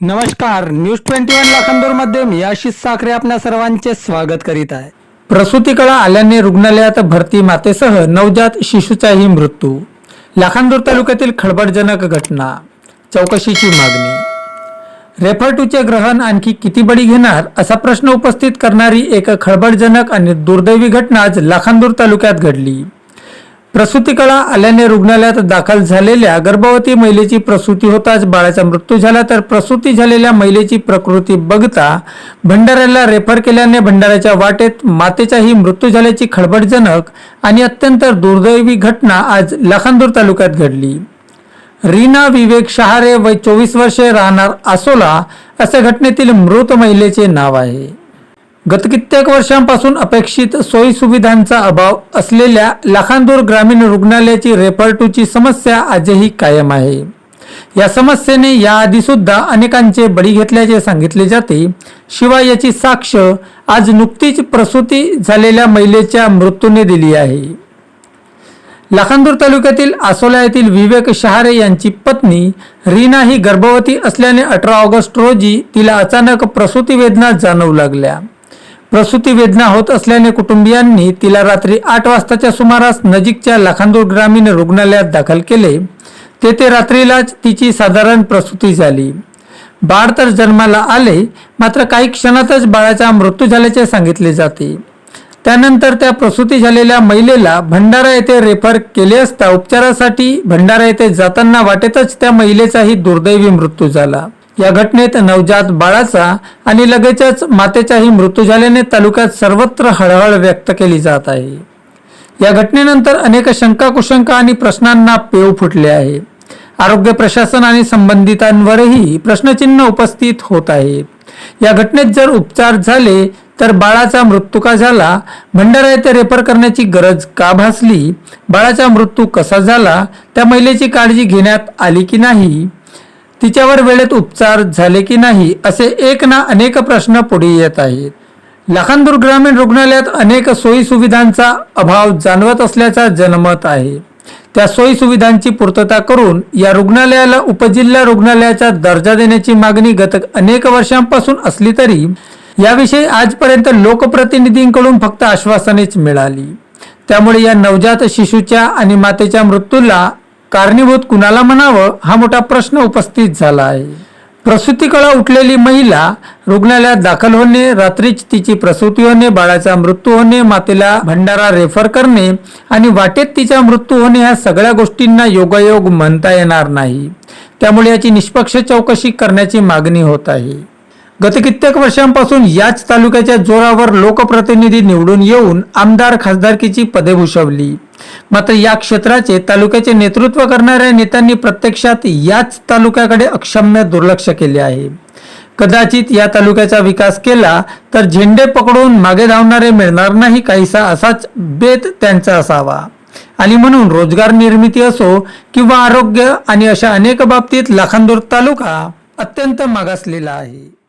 नमस्कार news twenty one लाखांदूरमध्ये मी आशिष साखरे आपल्या सर्वांचे स्वागत करीत आहे. प्रसूती कळा आल्याने रुग्णालयात भरती मातेसह नवजात शिशूचाही मृत्यू. लाखांदूर तालुक्यातील खळबळजनक घटना. चौकशीची मागणी. रेफर टूचे ग्रहण आणखी किती बळी घेणार असा प्रश्न उपस्थित करणारी एक खळबळजनक आणि दुर्दैवी घटना आज लाखांदूर तालुक्यात घडली. प्रसूतीकळा आल्याने रुग्णालयात दाखल झालेल्या गर्भवती महिलेची प्रसूती होताच बाळाचा मृत्यू झाला. तर प्रसूती झालेल्या महिलेची प्रकृती बघता भंडाऱ्याला रेफर केल्याने भंडाऱ्याच्या वाटेत मातेचाही मृत्यू झाल्याची खळबळजनक आणि अत्यंत दुर्दैवी घटना आज लाखांदूर तालुक्यात घडली. रीना विवेक शहारे वय चोवीस वर्षे राहणार आसोला असे घटनेतील मृत महिलेचे नाव आहे. गत कित्येक वर्षांपासून अपेक्षित सोयी सुविधांचा अभाव असलेल्या लाखांदूर ग्रामीण रुग्णालयाची रेफरटूची समस्या आजही कायम आहे. या समस्येने याआधी सुद्धा अनेकांचे बळी घेतल्याचे सांगितले जाते. शिवाय याची साक्ष आज नुकतीच प्रसूती झालेल्या महिलेच्या मृत्यूने दिली आहे. लाखांदूर तालुक्यातील आसोला येथील विवेक शहारे यांची पत्नी रीना ही गर्भवती असल्याने अठरा ऑगस्ट रोजी तिला अचानक प्रसूती वेदना जाणवू लागल्या. प्रसूती वेदना होत असल्याने कुटुंबियांनी तिला रात्री आठ वाजताच्या सुमारास नजीकच्या लाखांदूर ग्रामीण रुग्णालयात दाखल केले. तेथे रात्रीलाच तिची साधारण प्रसूती झाली. बाळ तर जन्माला आले मात्र काही क्षणातच बाळाचा मृत्यू झाल्याचे सांगितले जाते. त्यानंतर त्या प्रसूती झालेल्या महिलेला भंडारा येथे रेफर केले असता उपचारासाठी भंडारा येथे जाताना वाटेतच त्या महिलेचाही दुर्दैवी मृत्यू झाला. या घटनेत नवजात बाळाचा आणि लगेचच मातेचाही मृत्यू झाल्याने तालुक्यात सर्वत्र हळहळ व्यक्त केली जात आहे. या घटनेनंतर अनेक शंका कुशंका आणि प्रश्नांना पेव फुटले आहे. आरोग्य प्रशासन आणि संबंधितांवरही प्रश्नचिन्ह उपस्थित होत आहे. या घटनेत जर उपचार झाले तर बाळाचा मृत्यू का झाला भंडारा येथे रेफर करण्याची गरज का भासली बाळाचा मृत्यू कसा झाला त्या महिलेची काळजी घेण्यात आली की नाही? तिच्यावर वेळेत उपचार झाले की नाही असे एक ना अनेक प्रश्न पुढे येत आहेत. लाखांदूर ग्रामीण रुग्णालयात अनेक सोयी सुविधांचा अभाव जाणवत असल्याचा जनमत आहे. त्या सोयी सुविधांची पूर्तता करून या रुग्णालयाला उपजिल्हा रुग्णालयाचा दर्जा देण्याची मागणी गत अनेक वर्षांपासून असली तरी याविषयी आजपर्यंत लोकप्रतिनिधींकडून फक्त आश्वासनेच मिळाली. त्यामुळे या नवजात शिशूच्या आणि मातेच्या मृत्यूला कारणीभूत कुणाला म्हणावं हा मोठा प्रश्न उपस्थित झाला आहे प्रसूतीकळा उठलेली महिला रुग्णालयात दाखल होणे रात्रीच तिची प्रसूती होणे बाळाचा मृत्यू होणे मातेला भंडारा रेफर करणे आणि वाटेत तिचा मृत्यू होणे ह्या सगळ्या गोष्टींना योगायोग म्हणता येणार नाही. त्यामुळे याची निष्पक्ष चौकशी करण्याची मागणी होत आहे. गत कित्येक वर्षांपासून याच तालुक्याच्या जोरावर लोकप्रतिनिधी निवडून येऊन आमदार खासदारकीची पदे भूषवली. मात्र या क्षेत्राचे तालुक्याचे नेतृत्व करणाऱ्या नेत्यांनी प्रत्यक्षात याच तालुक्याकडे अक्षम्य दुर्लक्ष केले आहे. कदाचित या तालुक्याचा विकास केला तर झेंडे पकडून मागे धावणारे मिळणार नाही काहीसा असाच बेत त्यांचा असावा. आणि म्हणून रोजगार निर्मिती असो किंवा आरोग्य आणि अशा अनेक बाबतीत लाखांदूर तालुका अत्यंत मागासलेला आहे.